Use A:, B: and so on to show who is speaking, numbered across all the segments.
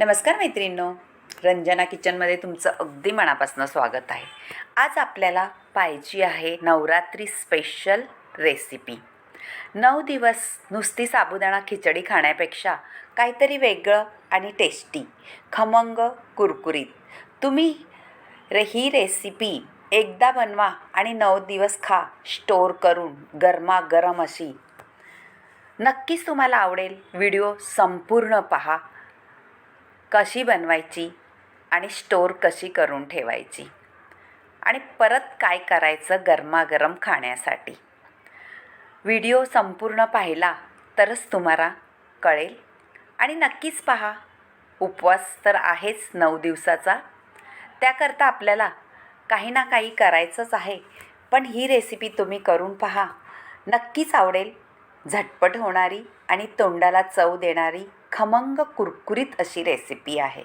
A: नमस्कार मैत्रिणींनो. रंजना किचनमध्ये तुमचं अगदी मनापासून स्वागत आहे. आज आपल्याला पाहिजे आहे नवरात्री स्पेशल रेसिपी नऊ दिवस नुसती साबुदाणा खिचडी खाण्यापेक्षा काहीतरी वेगळं आणि टेस्टी खमंग कुरकुरीत. तुम्ही रे ही रेसिपी एकदा बनवा आणि नऊ दिवस खा स्टोअर करून गरमागरम अशी. नक्कीच तुम्हाला आवडेल. व्हिडिओ संपूर्ण पहा. कशी बनवायची आणि स्टोर कशी करून ठेवायची आणि परत काय करायचं गरमागरम खाण्यासाठी. व्हिडिओ संपूर्ण पाहिला तरच तुम्हाला कळेल आणि नक्कीच पहा उपवास तर आहेच नऊ दिवसाचा. त्याकरता आपल्याला काही ना काही करायचंच आहे पण ही रेसिपी तुम्ही करून पहा. नक्कीच आवडेल. झटपट होणारी आणि तोंडाला चव देणारी खमंग कुरकुरीत अशी रेसिपी आहे.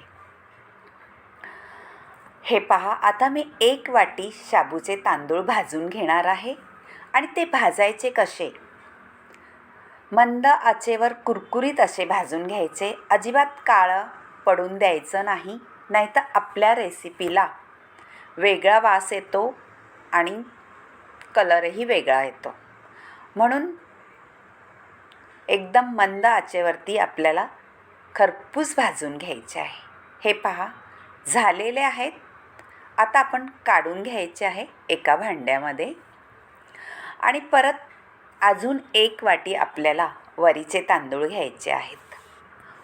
A: हे पहा आता मी एक वाटी शाबूचे तांदूळ भाजून घेणार आहे आणि ते भाजायचे कसे? मंद आचेवर कुरकुरीत असे भाजून घ्यायचे. अजिबात काळं पडून द्यायचं नाही नाहीतर आपल्या रेसिपीला वेगळा वास येतो आणि कलरही वेगळा येतो. म्हणून एकदम मंद आचेवरती आपल्याला खरपूस भाजून घ्यायचे आहे. हे पहा झालेले आहेत. आता आपण काढून घ्यायचे आहे एका भांड्यामध्ये. आणि परत अजून एक वाटी आपल्याला वरीचे तांदूळ घ्यायचे आहेत.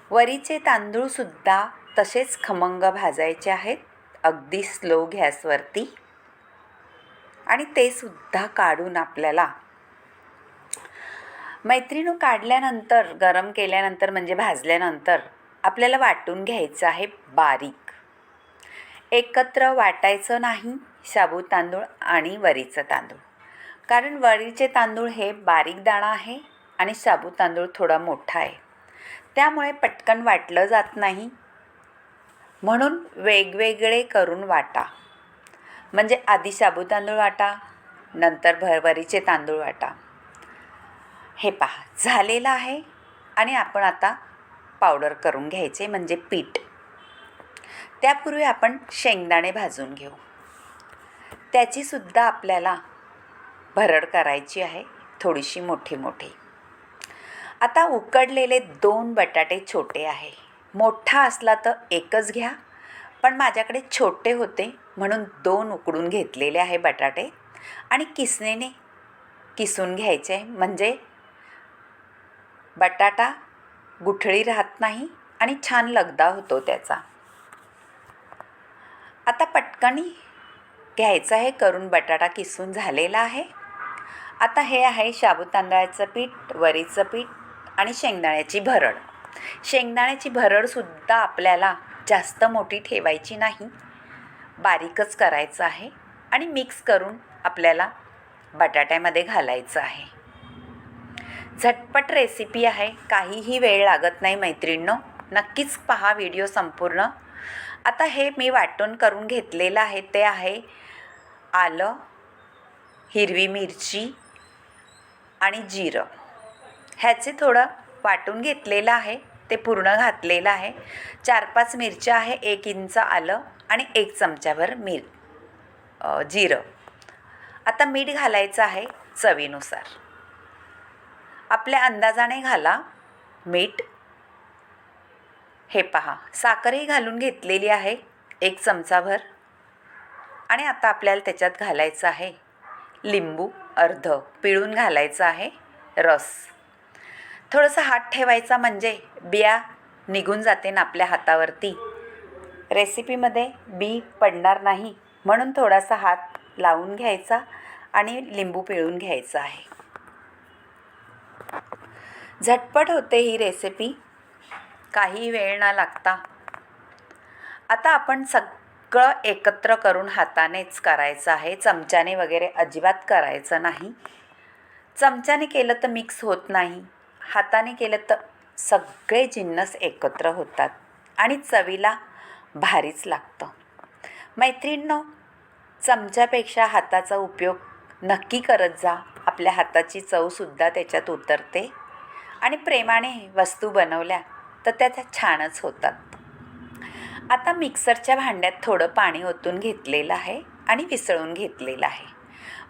A: वरीचे तांदूळसुद्धा तसेच खमंग भाजायचे आहेत अगदी स्लो गॅसवरती. आणि ते सुद्धा काढून आपल्याला मैत्रिणू काढल्यानंतर गरम केल्यानंतर म्हणजे भाजल्यानंतर आपल्याला वाटून घ्यायचं आहे बारीक. एकत्र वाटायचं नाही शाबू तांदूळ आणि वरीचं तांदूळ. कारण वरीचे तांदूळ हे बारीक दाणा आहे आणि शाबू तांदूळ थोडा मोठा आहे. त्यामुळे पटकन वाटलं जात नाही. म्हणून वेगवेगळे करून वाटा. म्हणजे आधी शाबू तांदूळ वाटा नंतर भरभरीचे तांदूळ वाटा. हे पहा झालेलं आहे आणि आपण आता पावडर करून घ्यायचे म्हणजे पीठ. त्यापूर्वी आपण शेंगदाणे भाजून घेऊ. त्याचीसुद्धा आपल्याला भरड करायची आहे थोडीशी मोठी मोठी. आता उकडलेले दोन बटाटे छोटे आहे. मोठा असला तर एकच घ्या पण माझ्याकडे छोटे होते म्हणून दोन उकडून घेतलेले आहे बटाटे आणि किसनेने किसून घ्यायचे म्हणजे बटाटा गुठळी राहत नाही आणि छान लगदा होतो त्याचा. आता पटकनी घ्यायचं आहे करून बटाटा किसून झालेला आहे. आता हे आहे शाबू तांदळाचं पीठ वरीचं पीठ आणि शेंगदाण्याची भरड. शेंगदाण्याची भरडसुद्धा आपल्याला जास्त मोठी ठेवायची नाही. बारीकच करायचं आहे आणि मिक्स करून आपल्याला बटाट्यामध्ये घालायचं आहे. झटपट रेसिपी आहे. काहीही वेळ लागत नाही मैत्रिणींनो. नक्कीच पहा व्हिडिओ संपूर्ण. आता हे मी वाटून करून घेतलेलं आहे. ते आहे आलं हिरवी मिरची आणि जिरं. ह्याचे थोडं वाटून घेतलेलं आहे. ते पूर्ण घातलेलं आहे. चार पाच मिरच्या आहे. एक इंच आलं आणि एक चमच्यावर मिर जिरं. आता मीठ घालायचं आहे चवीनुसार. आपल्या अंदाजाने घाला. मीठ. हे पहा. साखरही घालून घेतलेली आहे. एक चमचाभर. आणि आता आपल्याला त्याच्यात घालायचं आहे. लिंबू अर्ध. पिळून घालायचं आहे. रस. थोडंसं हात ठेवायचा म्हणजे बिया निघून जाते ना आपल्या हातावरती. रेसिपीमध्ये बी पडणार नाही म्हणून थोडासा हात लावून घ्यायचा आणि लिंबू पिळून घ्यायचा आहे. झटपट होते ही रेसिपी काही वेळ न लागता. आता आपण सगळं एकत्र करून हातानेच करायचं आहे. चमच्याने वगैरे अजिबात करायचं नाही. चमच्याने केलं तर मिक्स होत नाही. हाताने केलं तर सगळे जिन्नस एकत्र होतात आणि चवीला भारीच लागतं. मैत्रिणींनो चमच्यापेक्षा हाताचा उपयोग नक्की करत जा. आपल्या हाताची चवसुद्धा त्याच्यात उतरते. आणि प्रेमाने वस्तू बनवल्या तर त्या त्या छानच होतात. आता मिक्सरच्या भांड्यात थोडं पाणी ओतून घेतलेलं आहे आणि विसळून घेतलेलं आहे.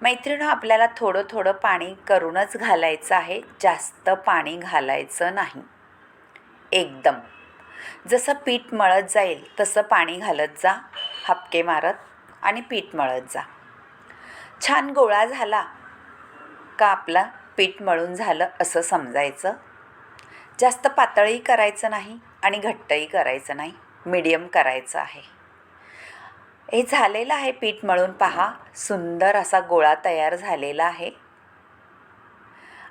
A: मैत्रिणं आपल्याला थोडं थोडं पाणी करूनच घालायचं आहे. जास्त पाणी घालायचं नाही. एकदम. जसं पीठ मळत जाईल तसं पाणी घालत जा. हापके मारत आणि पीठ मळत जा. छान गोळा झाला का आपला? पीठ मळून झालं असं समजायचं. जास्त पातळही करायचं नाही आणि घट्टही करायचं नाही. मीडियम करायचं आहे. हे झालेलं आहे पीठ मळून पहा. सुंदर असा गोळा तयार झालेला आहे.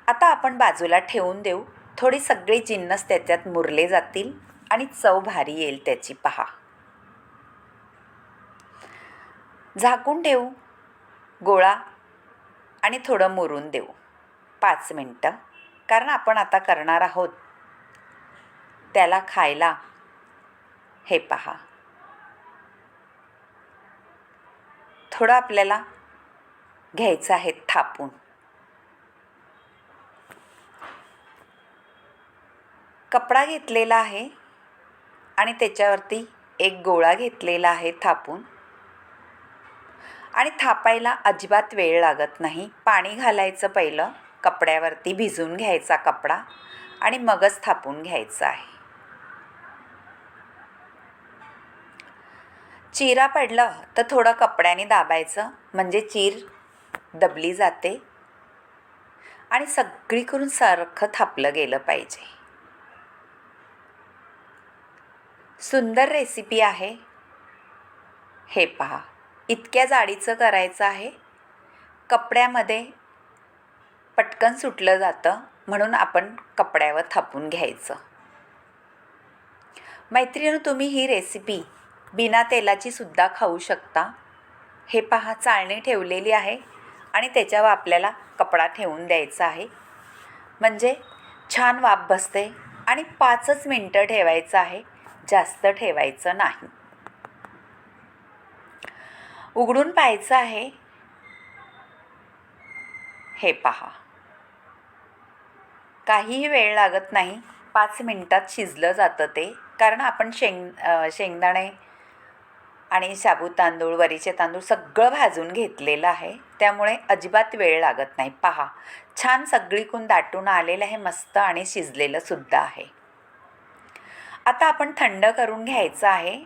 A: आता आपण बाजूला ठेवून देऊ. थोडी सगळी जिन्नस त्याच्यात मुरले जातील आणि चव भारी येईल त्याची पहा. झाकून ठेवू. गोळा आणि थोडं मुरून देऊ. पाच मिनटं. कारण आपण आता करणार आहोत. त्याला खायला. हे पहा. थोडं आपल्याला घ्यायचं आहे थापून. कपडा घेतलेला आहे. आणि त्याच्यावरती एक गोळा घेतलेला आहे थापून. आणि थापायला अजिबात वेळ लागत नाही. पाणी घालायचं पहिलं. कपड्यावरती भिजून घ्यायचा कपडा आणि मगच थापून घ्यायचा आहे. चिरा पडलं तर थोडं कपड्याने दाबायचं म्हणजे चीर दबली जाते आणि सगळीकडून सारखं थापलं गेलं पाहिजे. सुंदर रेसिपी आहे. हे पहा इतक्या जाडीचं करायचं आहे. कपड्यामध्ये पटकन सुटलं जातं म्हणून आपण कपड्यावर थापून घ्यायचं. मैत्रिणी तुम्ही ही रेसिपी बिना तेलाची सुद्धा खाऊ शकता. हे पहा चाळणी ठेवलेली आहे आणि त्याच्यावर आपल्याला कपडा ठेवून द्यायचा आहे. म्हणजे छान वाफ बसते आणि पाचच मिनटं ठेवायचं आहे जास्त ठेवायचं नाही. उघडून पाहायचं आहे. हे पहा. काहीही वेळ लागत नाही. पाच मिनटात शिजलं जातं ते. कारण आपण शेंग शेंगदाणे आणि साबू तांदूळ वरीचे तांदूळ सगळं भाजून घेतलेलं आहे. त्यामुळे अजिबात वेळ लागत नाही. पहा छान सगळीकून दाटून आलेलं आहे मस्त आणि शिजलेलं सुद्धा आहे. आता आपण थंड करून घ्यायचं आहे.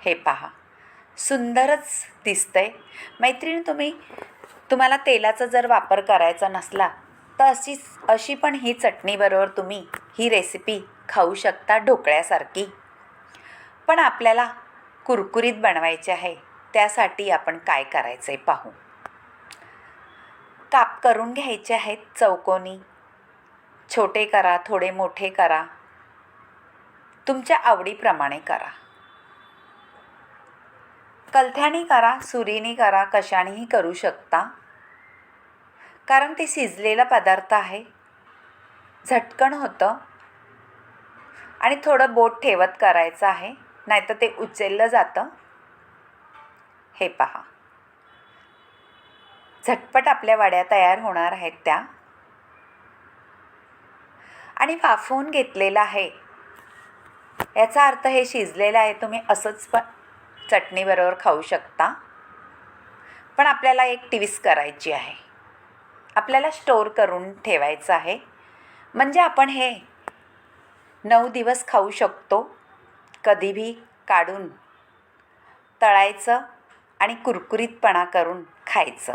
A: हे पहा सुंदरच दिसतंय. मैत्रीण तुम्ही तुम्हाला तेलाचा जर वापर करायचा नसला तर अशी अशी पण ही चटणीबरोबर तुम्ही ही रेसिपी खाऊ शकता ढोकळ्यासारखी. पण आपल्याला कुरकुरीत बनवायचे आहे त्यासाठी आपण काय करायचं आहे पाहू. काप करून घ्यायचे आहेत चौकोनी. छोटे करा थोडे मोठे करा. तुमच्या आवडीप्रमाणे करा. कलथ्याने करा सुरीने करा कशानेही करू शकता. कारण ते शिजलेला पदार्थ आहे. झटकन होतं. आणि थोडं बोट ठेवत करायचं आहे नाहीतर ते उचललं जातं. हे पहा. झटपट आपल्या वड्या तयार होणार आहेत त्या. आणि वाफवून घेतलेलं आहे. याचा अर्थ हे शिजलेलं आहे तुम्ही असंच पण चटणीबरोबर खाऊ शकता. पण आपल्याला एक टिविस करायची आहे. आपल्याला स्टोअर करून ठेवायचं आहे. म्हणजे आपण हे नऊ दिवस खाऊ शकतो कधीबी काढून तळायचं आणि कुरकुरीतपणा करून खायचं.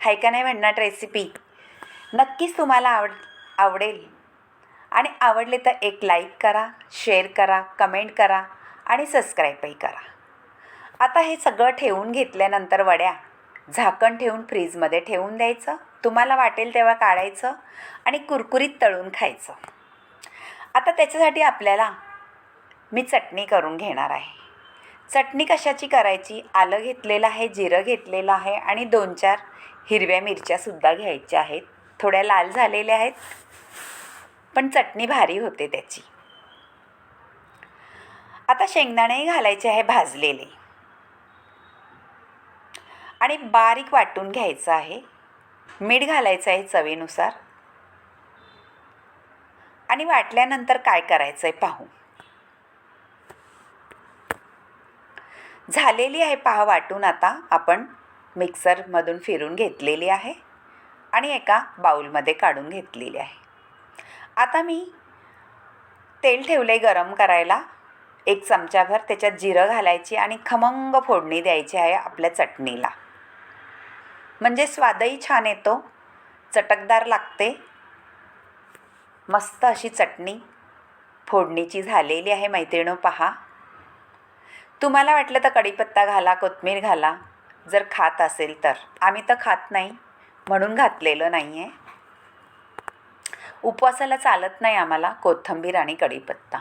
A: हाय का नाही म्हणणार रेसिपी नक्कीच तुम्हाला आवड आवडेल. आणि आवडले तर एक लाईक करा शेअर करा कमेंट करा आणि सबस्क्राईबही करा. आता हे सगळं ठेवून घेतल्यानंतर वड्या झाकण ठेवून फ्रीजमध्ये ठेवून द्यायचं. तुम्हाला वाटेल तेव्हा काढायचं आणि कुरकुरीत तळून खायचं. आता त्याच्यासाठी आपल्याला मी चटणी करून घेणार आहे. चटणी कशाची करायची? आलं घेतलेलं आहे जिरं घेतलेलं आहे आणि दोन चार हिरव्या मिरच्यासुद्धा घ्यायच्या आहेत. थोड्या लाल झालेल्या आहेत पण चटणी भारी होते त्याची. आता शेंगदाणेही घालायचे आहे भाजलेले. आणि बारीक वाटून घ्यायचं आहे. मीठ घालायचं आहे चवीनुसार. आणि वाटल्यानंतर काय करायचं आहे पाहू. झालेली आहे पहा वाटून आता आपण मिक्सरमधून फिरून घेतलेली आहे. आणि एका बाऊलमध्ये काढून घेतलेली आहे. आता मी तेल ठेवले गरम करायला. एक चमचाभर त्याच्यात जिरं घालायची आणि खमंग फोडणी द्यायची आहे आपल्या चटणीला. म्हणजे स्वादही छान येतो. चटकदार लागते. मस्त अशी चटणी फोडणीची झालेली आहे मैत्रिणो पहा. तुम्हाला वाटलं तर कढीपत्ता घाला कोथमीर घाला. जर खात असेल तर. आम्ही तर खात नाही. म्हणून घातलेलं नाही आहे उपवासाला चालत नाही आम्हाला कोथिंबीर आणि कढीपत्ता.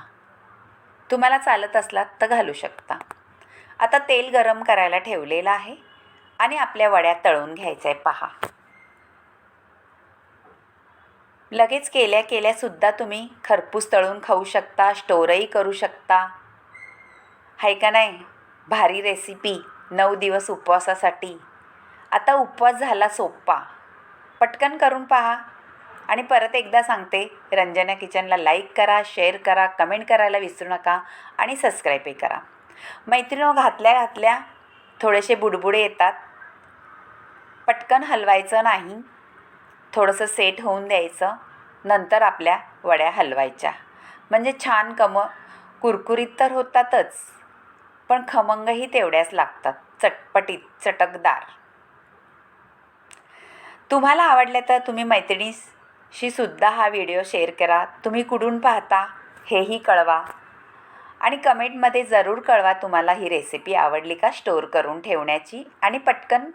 A: तुम्हाला चालत असलात तर घालू शकता. आता तेल गरम करायला ठेवलेलं आहे. आणि आपल्या वड्या तळून घ्यायचं आहे पहा. लगेच केल्या केल्यासुद्धा तुम्ही खरपूस तळून खाऊ शकता स्टोरही करू शकता. आहे का नाही? भारी रेसिपी नऊ दिवस उपवासासाठी. आता उपवास झाला सोप्पा. पटकन करून पहा. आणि परत एकदा सांगते रंजना किचनला लाईक करा शेअर करा कमेंट करायला विसरू नका आणि सबस्क्राईबही करा. मैत्रिणी घातल्या घातल्या थोडेसे बुडबुडे येतात. पटकन हलवायचं नाही. थोडंसं सेट होऊन द्यायचं. नंतर आपल्या वड्या हलवायच्या. म्हणजे छान कम. कुरकुरीत तर होतातच. पण खमंगही तेवढ्याच लागतात. चटपटीत चटकदार. तुम्हाला आवडले तर तुम्ही मैत्रिणीशी सुद्धा हा व्हिडिओ शेअर करा. तुम्ही कुठून पाहता हेही कळवा. आणि कमेंटमध्ये जरूर कळवा तुम्हाला ही रेसिपी आवडली का स्टोअर करून ठेवण्याची. आणि पटकन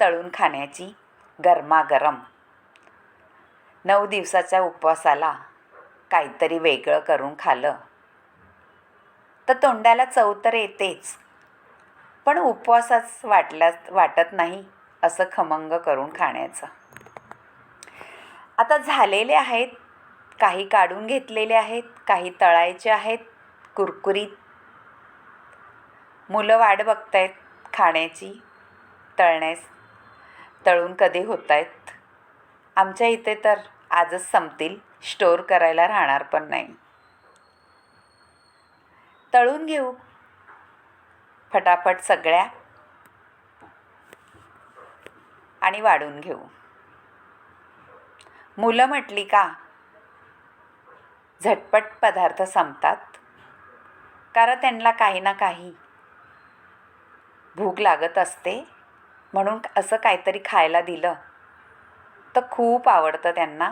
A: तळून खाण्याची गरमागरम. नऊ दिवसाच्या उपवासाला काहीतरी वेगळं करून खालं. तर तोंडाला चव तर येतेच. पण उपवासाच वाटला वाटत नाही असं खमंग करून खाण्याचं. आता झालेले आहेत काही काढून घेतलेले आहेत काही तळायचे आहेत कुरकुरीत. मुलं वाट बघतायत खाण्याची तळण्यास. तळून कधी होत आहेत आमच्या इथे तर आजच संपतील. स्टोअर करायला राहणार पण नाही. तळून घेऊ. फटाफट सगळ्या. आणि वाढून घेऊ. मुलं म्हटली का? झटपट पदार्थ संपतात. कारण त्यांना काही ना काही भूक लागत असते. म्हणून असं काहीतरी खायला दिलं. तर खूप आवडतं त्यांना.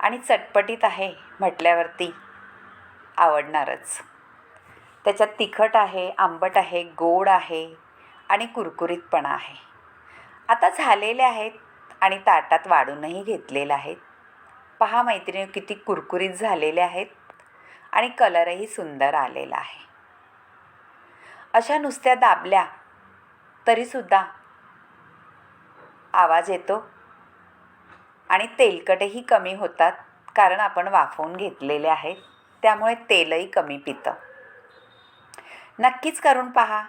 A: आणि चटपटीत आहे म्हटल्यावरती आवडणारच. त्याच्यात तिखट आहे आंबट आहे गोड आहे आणि कुरकुरीतपणा आहे. आता झालेले आहेत आणि ताटात वाढूनही घेतलेलं आहेत. पहा मैत्रिणी किती कुरकुरीत झालेले आहेत आणि कलरही सुंदर आलेला आहे. अशा नुसत्या दाबल्या तरीसुद्धा आवाज येतो. आणि तेलकटही कमी होतात कारण आपण वाफवून घेतलेले आहेत. त्यामुळे तेलही कमी पितं. नक्कीच करून पहा.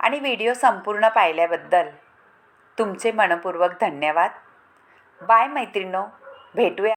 A: आणि व्हिडिओ संपूर्ण पाहिल्याबद्दल तुमचे मनपूर्वक धन्यवाद. बाय मैत्रिणो भेटूया.